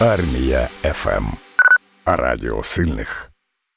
Армія ФМ. Радіо сильних.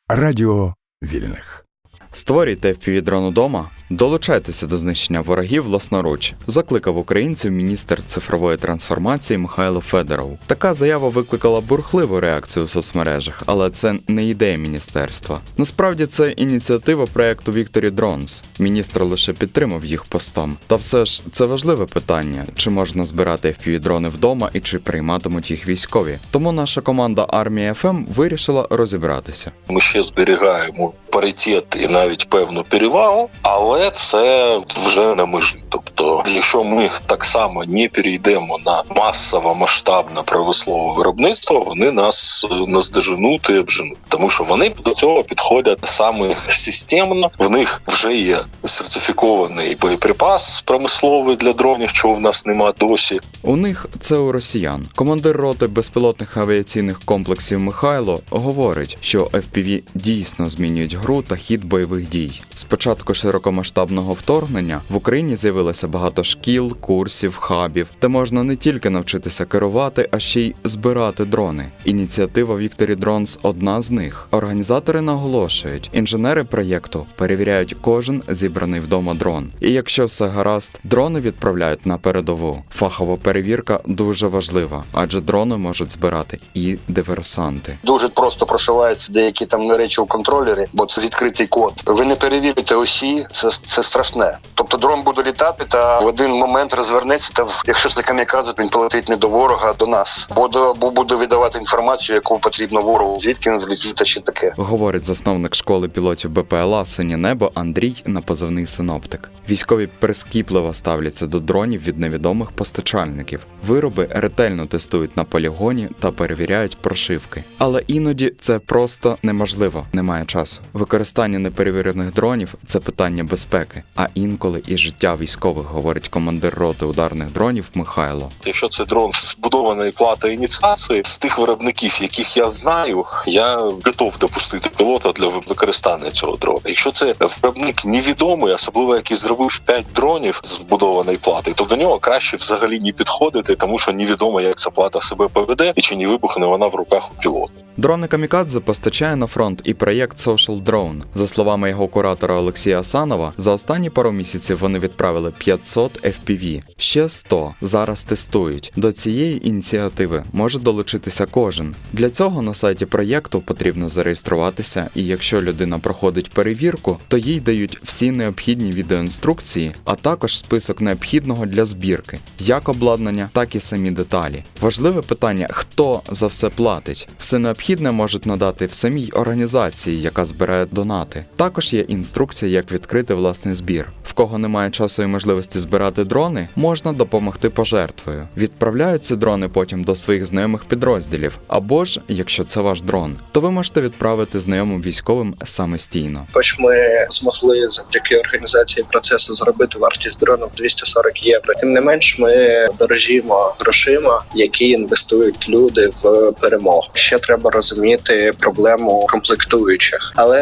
Радіо вільних. Створюйте FPV-дрон удома, долучайтеся до знищення ворогів власноруч, закликав українців міністр цифрової трансформації Михайло Федоров. Така заява викликала бурхливу реакцію у соцмережах, але це не ідея міністерства. Насправді це ініціатива проекту Victory Drones. Міністр лише підтримав їх постом. Та все ж це важливе питання: чи можна збирати FPV-дрони вдома і чи прийматимуть їх військові. Тому наша команда армія ФМ вирішила розібратися. Ми ще зберігаємо паритет і навіть певну перевагу, але це вже на межі. Тобто, якщо ми так само не перейдемо на масове масштабне промислове виробництво, вони нас е, наздоженуть і обженуть, тому що вони до цього підходять саме системно. В них вже є сертифікований боєприпас промисловий для дронів, чого в нас нема досі. У них це у росіян. Командир роти безпілотних авіаційних комплексів Михайло говорить, що FPV дійсно змінюють гру та хід бойових дій. З початку широкомасштабного вторгнення в Україні з'явилося багато шкіл, курсів, хабів, де можна не тільки навчитися керувати, а ще й збирати дрони. Ініціатива Victory Drones одна з них. Організатори наголошують, інженери проєкту перевіряють кожен зібраний вдома дрон. І якщо все гаразд, дрони відправляють на передову. Фахова перевірка дуже важлива, адже дрони можуть збирати і диверсанти. дуже просто прошиваються деякі там речі у контролері, бо це відкритий код. Ви не перевірите осі, це, це страшне. Тобто дрон буде літати, та в один момент розвернеться. Та якщо це камікадзе, то він полетить не до ворога, а до нас. Бо до або буде видавати інформацію, яку потрібно ворогу. Звідки не злетів та ще таке. Говорить засновник школи пілотів БПЛА Синє небо Андрій на позивний синоптик. Військові прискіпливо ставляться до дронів від невідомих постачальників. Вироби ретельно тестують на полігоні та перевіряють прошивки. Але іноді це просто неможливо, немає часу. Використання неперевірених дронів це питання безпеки, а інколи і життя військових, говорить командир роти ударних дронів Михайло. Якщо це дрон з вбудованої плати ініціації, з тих виробників, яких я знаю, я готов допустити пілота для використання цього дрона. Якщо це виробник невідомий, особливо який зробив 5 дронів з вбудованої плати, то до нього краще взагалі не підходити, тому що невідомо, як ця плата себе поведе і чи не вибухне вона в руках у пілота. Дрони Камікадзе постачає на фронт і проєкт Social Drone. За словами його куратора Олексія Асанова, за останні пару місяців вони відправили 500 FPV. Ще 100 зараз тестують. До цієї ініціативи може долучитися кожен. Для цього на сайті проєкту потрібно зареєструватися, і якщо людина проходить перевірку, то їй дають всі необхідні відеоінструкції, а також список необхідного для збірки, як обладнання, так і самі деталі. Важливе питання: хто за все платить? Все необхідне можуть надати в самій організації, яка збирає донати. Також є інструкція, як відкрити власний збір. В кого немає часу і можливості збирати дрони, можна допомогти пожертвою. Відправляються дрони потім до своїх знайомих підрозділів, або ж, якщо це ваш дрон, то ви можете відправити знайомим військовим самостійно. Хоч ми змогли завдяки організації процесу зробити вартість дрону в 240 євро. Тим не менш, ми дорожімо грошима, які інвестують люди в перемогу. Ще треба розуміти проблему комплектуючих, але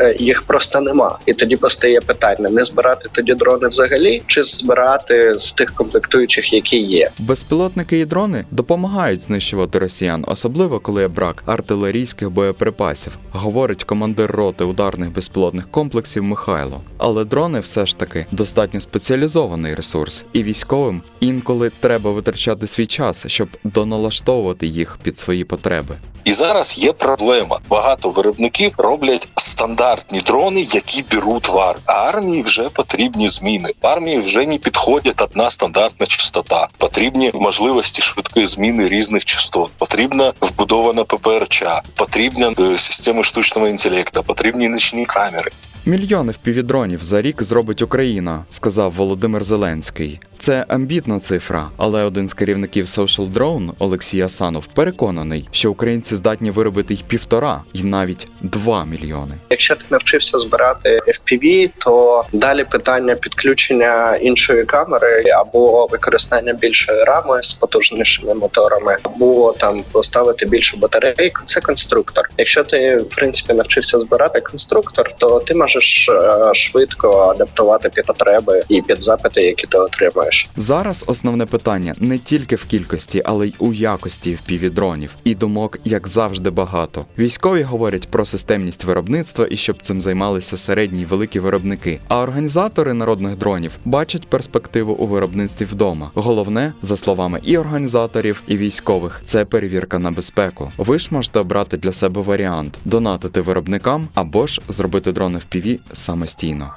е, їх просто нема. І тоді постає питання: не збирати тоді дрони взагалі, чи збирати з тих комплектуючих, які є. Безпілотники і дрони допомагають знищувати росіян, особливо коли є брак артилерійських боєприпасів, говорить командир роти ударних безпілотних комплексів Михайло. Але дрони все ж таки достатньо спеціалізований ресурс, і військовим інколи треба витрачати свій час, щоб доналаштовувати їх під свої потреби. І зараз є проблема. Багато виробників роблять стандартні дрони, які беруть в. А армії вже потрібні зміни. Армії вже не підходить одна стандартна частота. Потрібні можливості швидкої зміни різних частот. Потрібна вбудована ППРЧ, потрібна е, система штучного інтелекту, потрібні нічні камери. Мільйони впівдронів за рік зробить Україна, сказав Володимир Зеленський. Це амбітна цифра, але один з керівників Social Drone Олексій Асанов переконаний, що українці здатні виробити й півтора, і навіть два мільйони. Якщо ти навчився збирати FPV, то далі питання підключення іншої камери або використання більшої рами з потужнішими моторами, або там поставити більшу батарейку. Це конструктор. Якщо ти в принципі навчився збирати конструктор, то ти можеш е, швидко адаптувати під потреби і під запити, які ти отримаєш. Краще. Зараз основне питання не тільки в кількості, але й у якості FPV-дронів. І думок, як завжди, багато. Військові говорять про системність виробництва і щоб цим займалися середні й великі виробники. А організатори народних дронів бачать перспективу у виробництві вдома. Головне, за словами і організаторів, і військових, це перевірка на безпеку. Ви ж можете обрати для себе варіант донатити виробникам або ж зробити дрони FPV самостійно.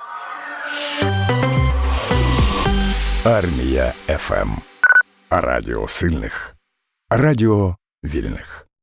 Армія ФМ. Радіо сильних. Радіо вільних.